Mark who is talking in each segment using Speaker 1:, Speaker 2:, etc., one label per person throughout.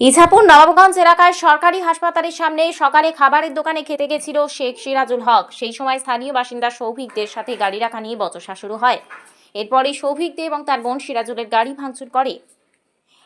Speaker 1: ইছাপুর নবাবগঞ্জ এলাকায় সরকারি হাসপাতালের সামনে সকালে খাবারের দোকানে খেতে গেছিল শেখ সিরাজুল হক। সেই সময় স্থানীয় বাসিন্দা সৌভিকদের সাথে গাড়ি রাখা নিয়ে বচসা শুরু হয়। এরপরে সৌভিক দে এবং তার বোন সিরাজুলের গাড়ি ভাঙচুর করে।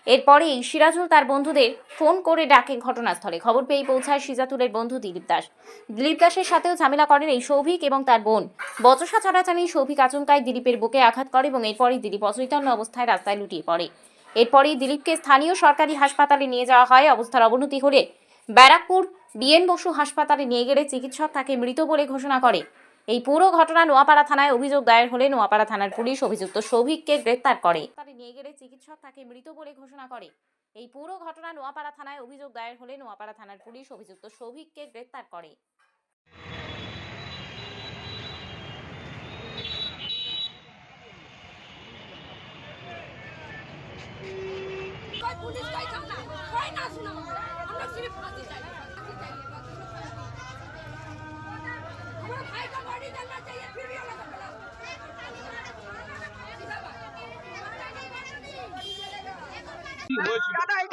Speaker 1: এরপরেই সিরাজুল তার বন্ধুদের ফোন করে ডাকে ঘটনাস্থলে। খবর পেয়ে পৌঁছায় সিজাতুলের বন্ধু দিলীপ দাস। দিলীপ দাসের সাথেও ঝামেলা করেন এই সৌভিক এবং তার বোন। বচসা চড়াচানি সৌভিক আচমকায় দিলীপের বুকে আঘাত করে এবং এরপরই দিলীপ অচৈতন্য অবস্থায় রাস্তায় লুটিয়ে পড়ে। এরপরেই দিলীপকে স্থানীয় সরকারি হাসপাতালে নিয়ে যাওয়া হয়। অবস্থার অবনতি হলে ব্যারাকপুর বিএন বসু হাসপাতালে নিয়ে গেলে চিকিৎসক তাকে মৃত বলে ঘোষণা করে। এই পুরো ঘটনা নোয়াপাড়া থানায় অভিযোগ দায়ের হলে নোয়াপাড়া থানার পুলিশ অভিযুক্ত সৌভিককে গ্রেপ্তার করে। তাকে নিয়ে গেলে চিকিৎসক তাকে মৃত বলে ঘোষণা করে। এই পুরো ঘটনা নোয়াপাড়া থানায় অভিযোগ দায়ের হলে নোয়াপাড়া থানার পুলিশ অভিযুক্ত সৌভিককে গ্রেপ্তার করে।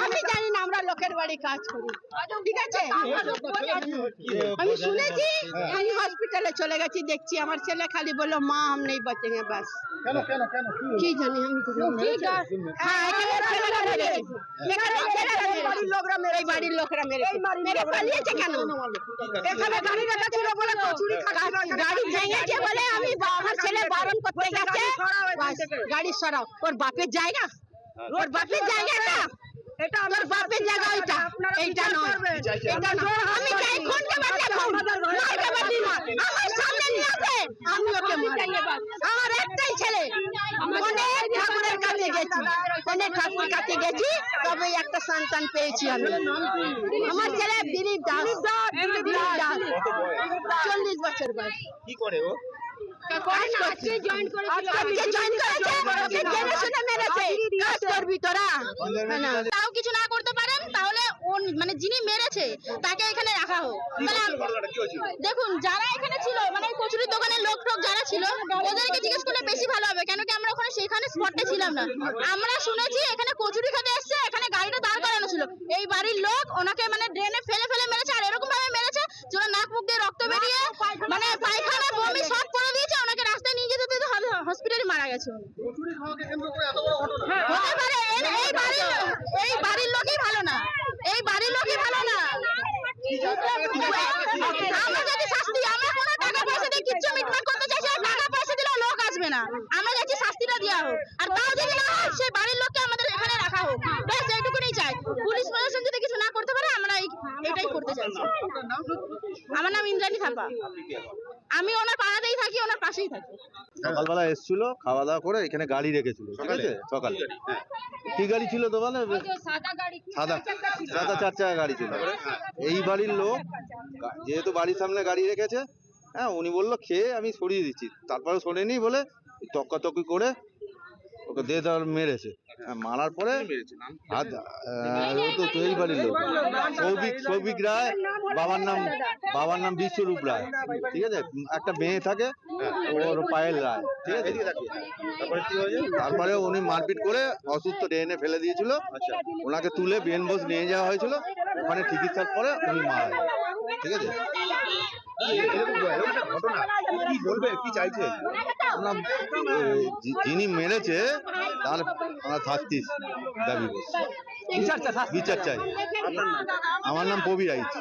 Speaker 2: আমি জানি না আমরা লোকের বাড়ি কাজ করি। আচ্ছা, ঠিক আছে? আমি শুনেছি হ্যাঁ। আমি হসপিটালে চলে গেছি দেখছি আমার ছেলে খালি বলল মা আম নেই বাঁচে গে বাস কি জানি আমি হ্যাঁ, হ্যাঁ, বাড়ির লোকরা মেরে পালিয়েছে কেন? এখানে গাড়ি রাখা ছিল বলে গাড়ি ভেঙেছে বলে আমি আমার ছেলে বারণ করতে গেছে। গাড়ি সরাও। ওর বাপের জায়গা? ওর বাপের জায়গাটা এটা? আমার বাপের জায়গা ওইটা। এইটা নয়। এটা নয়। আমি চাই খুনকে বাদ দেখুন মারকে বাদ দিন আমার সামনে নিয়ে আসে। আমি ওকে মারি। আমার একটাই ছেলে। অনেক ঠাকুরের কাছে গেছি। অনেক ঠাকুরের কাছে গেছি। তবে একটা সন্তান পেয়েছি আমি। আমার ছেলে দিলীপ দাস। চল্লিশ বছর বয়স।
Speaker 3: কি করে ও?
Speaker 2: আজকে জয়েন করেছিল। আজকে জয়েন করেছে? ওকে জেনে শুনে মেরেছে। কাজ করবি তোরা?
Speaker 4: তাও কিছু না করতে পারেন তাহলে ওন মানে যিনি মেরেছে তাকে এখানে রাখা হোক। দেখুন যারা এখানে ছিল মানে কচুরির দোকানের লোক টোক যারা ছিল ওদেরকে জিজ্ঞেস করলে বেশি ভালো হবে কেন কি আমরা ওখানে সেখানে স্পটে ছিলাম না? আমরা শুনেছি এখানে কচুরি খেতে এসছে এখানে গাড়িটা দাঁড় করানো ছিল। এই বাড়ির লোক ওনাকে মানে ড্রেনে ফেলে ফেলে মেরেছে আর এরকম ভাবে মেরেছে যে ওনার নাক মুখ দিয়ে রক্ত বেরিয়ে মানে পায়খানা বমি সব করে দিয়েছে ওনাকে রাস্তায় নিয়ে যেতে যেতে হসপিটালে মারা গেছে উনি হতে পারে এই- এই বাড়ির লোকই ভালো না। এই বাড়ির লোকই ভালো না। আমরা যদি শাস্তি আমরা কোনো টাকা পয়সা দিয়ে কিচ্ছু মিটমাট করতে চাইছি না, টাকা পয়সা দিলে লোক আসবে না। আমরা শাস্তিটা দেওয়া হোক। আর তাও যদি না হয় সেই বাড়ির লোককে আমাদের এখানে রাখা হোক। ব্যাস এইটুকুনি চাই। পুলিশ প্রশাসন যদি কিছু না করতে পারে আমরা এই- এটাই করতে চাইছি। আমার নাম ইন্দ্রাণী থাপা। আমি ওনার পাড়াতেই থাকি ওনার পাশেই থাকি।
Speaker 5: সকালবেলা এসেছিল খাওয়া দাওয়া করে এখানে গাড়ি রেখেছিল ঠিক আছে? সকালে? কি গাড়ি? ছিল তো বলে? সাদা সাদা। চার চাকা গাড়ি ছিল। এই বাড়ির লোক যেহেতু বাড়ির সামনে গাড়ি রেখেছে হ্যাঁ উনি বলল খেয়ে আমি সরিয়ে দিচ্ছি। তারপরে শোনেনি বলে তক্কাতক্কি করে ওকে দিয়ে দেওয়ার মেরেছে। হ্যাঁ, মারার পরে হাত তো তো বাড়ির লোক। সৌভিক সৌভিক রায় বাবার নাম বাবার নাম বিশ্বরূপ রায়। ঠিক আছে? একটা মেয়ে থাকে ওর পায়েল রায়। ঠিক আছে?
Speaker 3: তারপরে কি হয়েছে?
Speaker 5: তারপরে উনি মারপিট করে অসুস্থ ডেনে ফেলে দিয়েছিল।
Speaker 3: আচ্ছা।
Speaker 5: ওনাকে তুলে বিএন বোস নিয়ে যাওয়া হয়েছিল। ওখানে চিকিৎসার পরে উনি মারা ঠিক আছে?
Speaker 3: ঘটনা? কি বলবে? কি চাইছে?
Speaker 5: আমরা যিনি মেরেছে তার আমরা শাস্তি দাবি করছি। বিচার চাই আমার নাম কবি রাইচ